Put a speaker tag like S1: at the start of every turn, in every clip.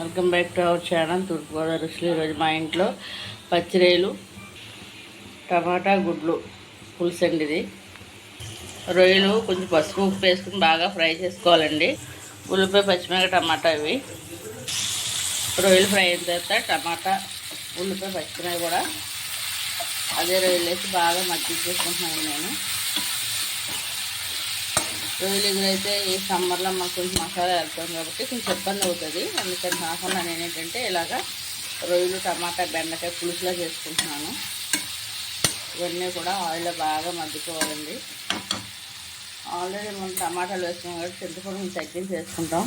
S1: Welcome back to our channel Turpugodavari రుచులు ఈరోజు మా ఇంట్లో పచ్చిరేలు టమాటా గుడ్లు పులుసు అండి ఇది. రొయ్యలు కొంచెం పసుపు ఉప్పు వేసుకుని బాగా ఫ్రై చేసుకోవాలండి. ఉల్లిపాయ పచ్చిమిరపకాయ టమాటా ఇవి. రొయ్యలు ఫ్రై అయిన తర్వాత టమాటా ఉల్లిపాయ పచ్చిమిరపకాయ కూడా అదే రొయ్యలు వేసి బాగా మగ్గించేసుకుంటున్నాను నేను. రొయ్యలింగ్ అయితే ఈ సమ్మర్లో మాకు కొంచెం మసాలా వెళ్తాం కాబట్టి కొంచెం ఇబ్బంది అవుతుంది. అందుకని కాకుండా నేను ఏంటంటే ఇలాగా రొయ్యలు టమాటా బెండకాయ పులుసులా చేసుకుంటున్నాను. ఇవన్నీ కూడా ఆయిల్లో బాగా మగ్గిపోవాలండి. ఆల్రెడీ మనం టమాటాలు వేసుకున్నాం కాబట్టి చింతపండు కూడా తగ్గించి వేసుకుంటాం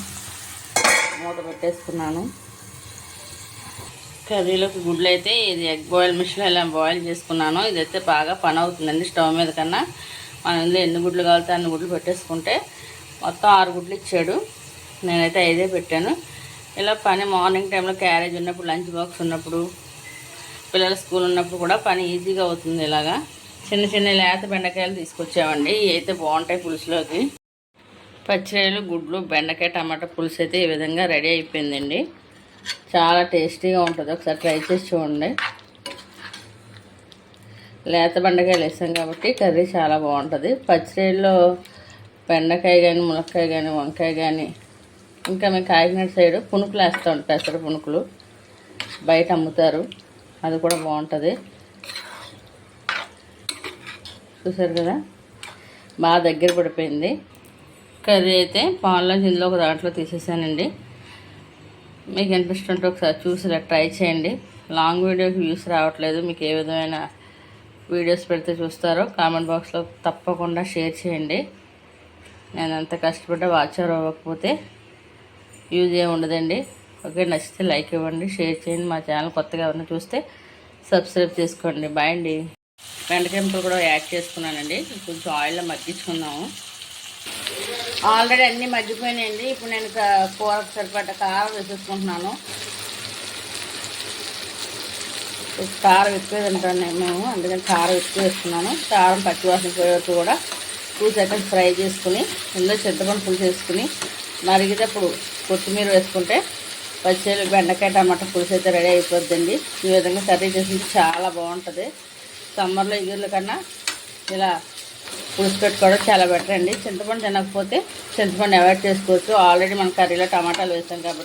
S1: మూట పెట్టేసుకున్నాను. కర్రీలోకి గుడ్లు అయితే ఇది ఎగ్ బాయిల్ మిషన్లో ఇలా బాయిల్ చేసుకున్నాను. ఇదైతే బాగా పని అవుతుందండి స్టవ్ మీద కన్నా. మన ఇందులో ఎన్ని గుడ్లు కావాలితే అన్ని గుడ్లు పెట్టేసుకుంటే మొత్తం ఆరు గుడ్లు ఇచ్చాడు. నేనైతే ఐదే పెట్టాను. ఇలా పని మార్నింగ్ టైంలో క్యారేజ్ ఉన్నప్పుడు లంచ్ బాక్స్ ఉన్నప్పుడు పిల్లల స్కూల్ ఉన్నప్పుడు కూడా పని ఈజీగా అవుతుంది ఇలాగా. చిన్న చిన్న లేత బెండకాయలు తీసుకొచ్చామండి. ఇవి అయితే బాగుంటాయి పులుసులోకి. పచ్చిరాయలు గుడ్లు బెండకాయ టమాటా పులుసు అయితే ఈ విధంగా రెడీ అయిపోయిందండి. చాలా టేస్టీగా ఉంటుంది. ఒకసారి ట్రై చేసి చూడండి. లేత బెండకాయలు వేసాం కాబట్టి కర్రీ చాలా బాగుంటుంది. పచ్చిరేల్లో బెండకాయ కానీ మునక్కాయ కానీ వంకాయ కానీ ఇంకా మేము కాకినాడ సైడ్ పునుకులు వేస్తూ ఉంటాయి పెసర పునుకులు. బయట అమ్ముతారు. అది కూడా బాగుంటుంది. చూసారు కదా? బాగా దగ్గర పడిపోయింది. కర్రీ అయితే పాల్లో ఇందులో ఒక దాంట్లో తీసేసానండి. మీకు ఇంట్రెస్ట్ ఉంటే ఒకసారి చూసి ఇలా ట్రై చేయండి. లాంగ్ వీడియోకి వ్యూస్ రావట్లేదు. మీకు ఏ విధమైన వీడియోస్ పెడితే చూస్తారో కామెంట్ బాక్స్లో తప్పకుండా షేర్ చేయండి. నేను అంత కష్టపడ్డ వాచ్ అవ్వకపోతే యూజ్ ఏమి ఉండదండి. ఓకే నచ్చితే లైక్ ఇవ్వండి షేర్ చేయండి. మా ఛానల్ కొత్తగా ఎవరైనా చూస్తే సబ్స్క్రైబ్ చేసుకోండి. బాయ్ అండి. బెండకాయ కూడా యాడ్ చేసుకున్నానండి. కొంచెం ఆయిల్లో మగ్గించుకుందాము ఆల్రెడీ అన్నీ మగ్గిపోయినాయండి. ఇప్పుడు నేను కూరకు సరిపడ్డ కారం వేసేసుకుంటున్నాను. కారం ఎక్కువ తింటాను నేను మేము. అందుకని కారం ఎక్కువ వేసుకున్నాను కారం పచ్చివాసన పోయే కూడా టూ సెకండ్స్ ఫ్రై చేసుకుని ఇందులో చింతపండు పులుసు వేసుకుని మరిగేటప్పుడు కొత్తిమీర వేసుకుంటే పచ్చేలు బెండకాయ టమాటా పులుసు అయితే రెడీ అయిపోద్దండి. ఈ విధంగా కర్రీ చేసింది చాలా బాగుంటుంది. సమ్మర్లో ఇగుర్ల కన్నా ఇలా పులుసు పెట్టుకోవడం చాలా బెటర్ అండి. చింతపండు తినకపోతే చింతపండు అవాయిడ్ చేసుకోవచ్చు. ఆల్రెడీ మన కర్రీలో టమాటాలు వేసాం కాబట్టి.